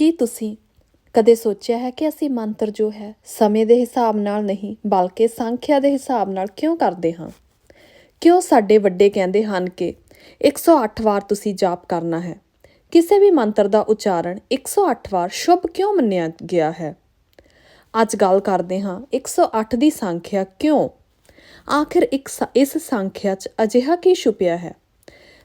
ਕੀ ਤੁਸੀਂ ਕਦੇ ਸੋਚਿਆ ਹੈ ਕਿ ਅਸੀਂ ਮੰਤਰ ਜੋ ਹੈ ਸਮੇਂ ਦੇ ਹਿਸਾਬ ਨਾਲ ਨਹੀਂ, ਬਲਕਿ ਸੰਖਿਆ ਦੇ ਹਿਸਾਬ ਨਾਲ ਕਿਉਂ ਕਰਦੇ ਹਾਂ? ਕਿਉਂ ਸਾਡੇ ਵੱਡੇ ਕਹਿੰਦੇ ਹਨ ਕਿ 108 ਵਾਰ ਤੁਸੀਂ ਜਾਪ ਕਰਨਾ ਹੈ? ਕਿਸੇ ਵੀ ਮੰਤਰ ਦਾ ਉਚਾਰਨ 108 ਵਾਰ ਸ਼ੁਭ ਕਿਉਂ ਮੰਨਿਆ ਗਿਆ ਹੈ? ਅੱਜ ਗੱਲ ਕਰਦੇ ਹਾਂ 108 ਦੀ ਸੰਖਿਆ ਕਿਉਂ? ਆਖਿਰ ਇੱਕ ਇਸ ਸੰਖਿਆ 'ਚ ਅਜਿਹਾ ਕੀ ਛੁਪਿਆ ਹੈ?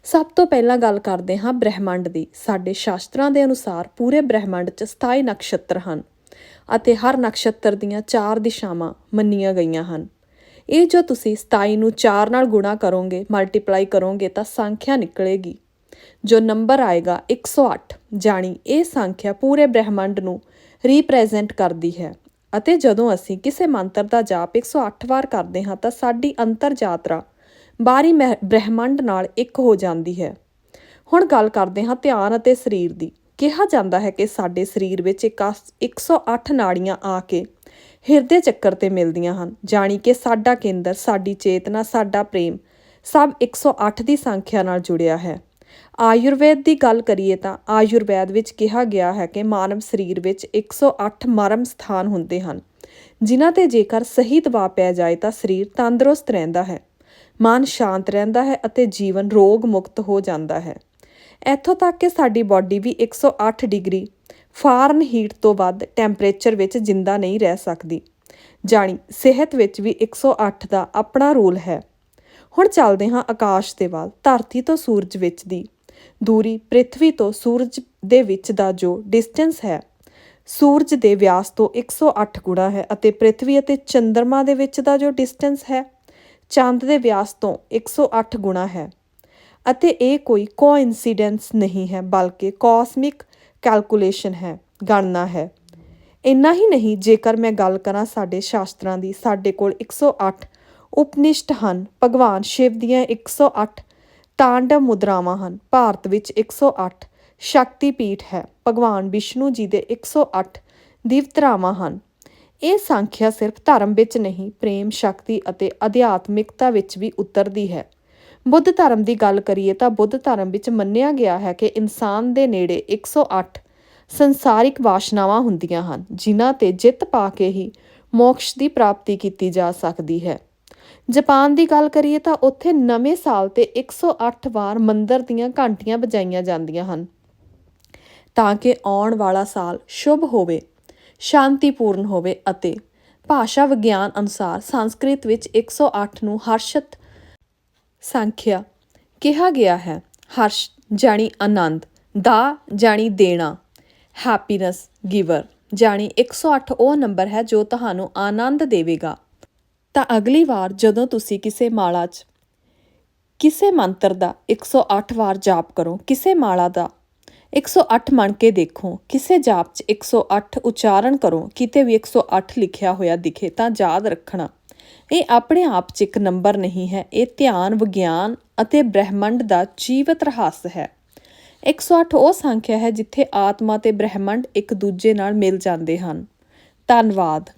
ਸਭ ਤੋਂ ਪਹਿਲਾਂ ਗੱਲ ਕਰਦੇ ਹਾਂ ਬ੍ਰਹਿਮੰਡ ਦੀ। ਸਾਡੇ ਸ਼ਾਸਤਰਾਂ ਦੇ ਅਨੁਸਾਰ ਪੂਰੇ ਬ੍ਰਹਿਮੰਡ 'ਚ 27 ਨਕਸ਼ਤਰ ਹਨ ਅਤੇ ਹਰ ਨਕਸ਼ਤਰ ਦੀਆਂ ਚਾਰ ਦਿਸ਼ਾਵਾਂ ਮੰਨੀਆਂ ਗਈਆਂ ਹਨ। ਇਹ ਜੋ ਤੁਸੀਂ 27 ਨੂੰ 4 ਨਾਲ ਗੁਣਾ ਕਰੋਗੇ, ਮਲਟੀਪਲਾਈ ਕਰੋਗੇ ਤਾਂ ਸੰਖਿਆ ਨਿਕਲੇਗੀ। ਜੋ ਨੰਬਰ ਆਏਗਾ 108 ਜਾਣੀ ਇਹ ਸੰਖਿਆ ਪੂਰੇ ਬ੍ਰਹਿਮੰਡ ਨੂੰ ਰਿਪਰੈਜ਼ੈਂਟ ਕਰਦੀ ਹੈ ਅਤੇ ਜਦੋਂ ਅਸੀਂ ਕਿਸੇ ਮੰਤਰ ਦਾ ਜਾਪ 108 ਵਾਰ ਕਰਦੇ ਹਾਂ ਤਾਂ ਸਾਡੀ ਅੰਤਰ ਯਾਤਰਾ ਬਾਹਰੀ ਮਹਿ- ਬ੍ਰਹਿਮੰਡ ਨਾਲ ਇੱਕ ਹੋ ਜਾਂਦੀ ਹੈ। ਹੁਣ ਗੱਲ ਕਰਦੇ ਹਾਂ ਧਿਆਨ ਅਤੇ ਸਰੀਰ ਦੀ। ਕਿਹਾ ਜਾਂਦਾ ਹੈ ਕਿ ਸਾਡੇ ਸਰੀਰ ਵਿੱਚ ਇੱਕ ਆਸ- 108 ਨਾੜੀਆਂ ਆ ਕੇ ਹਿਰਦੇ ਚੱਕਰ ਤੇ ਮਿਲਦੀਆਂ ਹਨ, ਜਾਣੀ ਕਿ ਸਾਡਾ ਕੇਂਦਰ, ਸਾਡੀ ਚੇਤਨਾ, ਸਾਡਾ ਪ੍ਰੇਮ ਸਭ 108 ਦੀ ਸੰਖਿਆ ਨਾਲ ਜੁੜਿਆ ਹੈ। ਆਯੁਰਵੇਦ ਦੀ ਗੱਲ ਕਰੀਏ ਤਾਂ ਆਯੁਰਵੇਦ ਵਿੱਚ ਕਿਹਾ ਗਿਆ ਹੈ ਕਿ ਮਾਨਵ ਸਰੀਰ ਵਿੱਚ 108 ਮਰਮ ਸਥਾਨ ਹੁੰਦੇ ਹਨ। ਜਿਨ੍ਹਾਂ ਤੇ ਜੇਕਰ ਸਹੀ ਦਬਾਅ ਪੈ ਜਾਏ ਤਾਂ ਸਰੀਰ ਤੰਦਰੁਸਤ ਰਹਿੰਦਾ ਹੈ। ਮਨ ਸ਼ਾਂਤ ਰਹਿੰਦਾ ਹੈ ਅਤੇ ਜੀਵਨ ਰੋਗ ਮੁਕਤ ਹੋ ਜਾਂਦਾ ਹੈ। ਇੱਥੋਂ ਤੱਕ ਕਿ ਸਾਡੀ ਬਾਡੀ ਵੀ 108 ਡਿਗਰੀ ਫਾਰਨ ਹੀਟ ਤੋਂ ਵੱਧ ਟੈਂਪਰੇਚਰ ਵਿੱਚ ਜਿੰਦਾ ਨਹੀਂ ਰਹਿ ਸਕਦੀ। ਜਾਣੀ ਸਿਹਤ ਵਿੱਚ ਵੀ 108 ਦਾ ਆਪਣਾ ਰੋਲ ਹੈ। ਹੁਣ ਚੱਲਦੇ ਹਾਂ ਆਕਾਸ਼ ਦੇ ਵੱਲ, ਧਰਤੀ ਤੋਂ ਸੂਰਜ ਵਿੱਚ ਦੀ। ਦੂਰੀ ਪ੍ਰਿਥਵੀ ਤੋਂ ਸੂਰਜ ਦੇ ਵਿੱਚ ਦਾ ਜੋ ਡਿਸਟੈਂਸ ਹੈ, ਸੂਰਜ ਦੇ ਵਿਆਸ ਤੋਂ 108 ਗੁਣਾ ਹੈ ਅਤੇ ਪ੍ਰਿਥਵੀ ਅਤੇ ਚੰ드ਰਮਾ ਦੇ ਵਿੱਚ ਦਾ ਜੋ ਡਿਸਟੈਂਸ ਹੈ ਚੰਦ ਦੇ ਵਿਆਸ ਤੋਂ 108 ਗੁਣਾ ਹੈ। ਅਤੇ ਇਹ ਕੋਈ ਕੋਇਨਸੀਡੈਂਸ ਨਹੀਂ ਹੈ, ਬਲਕਿ ਕਾਸਮਿਕ ਕੈਲਕੂਲੇਸ਼ਨ ਹੈ, ਗਣਨਾ ਹੈ। ਇੰਨਾ ਹੀ ਨਹੀਂ, ਜੇਕਰ ਮੈਂ ਗੱਲ ਕਰਾਂ ਸਾਡੇ ਸ਼ਾਸਤਰਾਂ ਦੀ, ਸਾਡੇ ਕੋਲ 108 ਉਪਨਿਸ਼ਟ ਹਨ। ਭਗਵਾਨ ਸ਼ਿਵ ਦੀਆਂ 108 ਤਾਂਡਵ ਮੁਦਰਾਵਾਂ ਹਨ। ਭਾਰਤ ਵਿੱਚ 108 ਸ਼ਕਤੀ ਪੀਠ ਹੈ। ਭਗਵਾਨ ਵਿਸ਼ਨੂੰ ਜੀ ਦੇ 108 ਦਿਵਤਰਾਵਾਂ ਹਨ। ਇਹ ਸੰਖਿਆ ਸਿਰਫ ਧਰਮ ਵਿੱਚ ਨਹੀਂ, ਪ੍ਰੇਮ, ਸ਼ਕਤੀ ਅਤੇ ਅਧਿਆਤਮਿਕਤਾ ਵਿੱਚ ਵੀ ਉਤਰਦੀ ਹੈ। ਬੁੱਧ ਧਰਮ ਦੀ ਗੱਲ ਕਰੀਏ ਤਾਂ ਬੁੱਧ ਧਰਮ ਵਿੱਚ ਮੰਨਿਆ ਗਿਆ ਹੈ ਕਿ ਇਨਸਾਨ ਦੇ ਨੇੜੇ 108 ਸੰਸਾਰਿਕ ਵਾਸ਼ਨਾਵਾਂ ਹੁੰਦੀਆਂ ਹਨ, ਜਿਨ੍ਹਾਂ ਤੇ ਜਿੱਤ ਪਾ ਕੇ ਹੀ ਮੋਕਸ਼ ਦੀ ਪ੍ਰਾਪਤੀ ਕੀਤੀ ਜਾ ਸਕਦੀ ਹੈ। ਜਾਪਾਨ ਦੀ ਗੱਲ ਕਰੀਏ ਤਾਂ ਉੱਥੇ ਨਵੇਂ ਸਾਲ ਤੇ 108 ਵਾਰ ਮੰਦਰ ਦੀਆਂ ਘੰਟੀਆਂ ਵਜਾਈਆਂ ਜਾਂਦੀਆਂ ਹਨ, ਤਾਂ ਕਿ ਆਉਣ ਵਾਲਾ ਸਾਲ ਸ਼ੁਭ ਹੋਵੇ। ਸ਼ਾਂਤੀਪੂਰਨ ਹੋਵੇ ਅਤੇ ਭਾਸ਼ਾ ਵਿਗਿਆਨ ਅਨੁਸਾਰ ਸੰਸਕ੍ਰਿਤ ਵਿੱਚ 108 ਨੂੰ ਹਰਸ਼ਤ ਸੰਖਿਆ ਕਿਹਾ ਗਿਆ ਹੈ। ਹਰਸ਼ ਜਾਣੀ ਆਨੰਦ, ਦਾ ਜਾਣੀ ਦੇਣਾ, ਹੈਪੀਨੈਸ ਗਿਵਰ ਜਾਣੀ 108 ਉਹ ਨੰਬਰ ਹੈ ਜੋ ਤੁਹਾਨੂੰ ਆਨੰਦ ਦੇਵੇਗਾ। ਤਾਂ ਅਗਲੀ ਵਾਰ ਜਦੋਂ ਤੁਸੀਂ ਕਿਸੇ ਮਾਲਾ 'ਚ, ਕਿਸੇ ਮੰਤਰ ਦਾ 108 ਵਾਰ ਜਾਪ ਕਰੋ, ਕਿਸੇ ਮਾਲਾ ਦਾ 108 ਮੰਨ ਕੇ ਦੇਖੋ। ਕਿਸੇ ਜਾਪ 'ਚ 108 ਉਚਾਰਨ ਕਰੋ। ਕਿਤੇ ਵੀ 108 ਲਿਖਿਆ ਹੋਇਆ ਦਿਖੇ ਤਾਂ ਯਾਦ ਰੱਖਣਾ। ਇਹ ਆਪਣੇ ਆਪ 'ਚ ਇੱਕ ਨੰਬਰ ਨਹੀਂ ਹੈ। ਇਹ ਧਿਆਨ, ਵਿਗਿਆਨ ਅਤੇ ਬ੍ਰਹਿਮੰਡ ਦਾ ਜੀਵਤ ਰਹੱਸ ਹੈ। 108 ਉਹ ਸੰਖਿਆ ਹੈ ਜਿੱਥੇ ਆਤਮਾ ਤੇ ਬ੍ਰਹਿਮੰਡ ਇੱਕ ਦੂਜੇ ਨਾਲ ਮਿਲ ਜਾਂਦੇ ਹਨ। ਧੰਨਵਾਦ।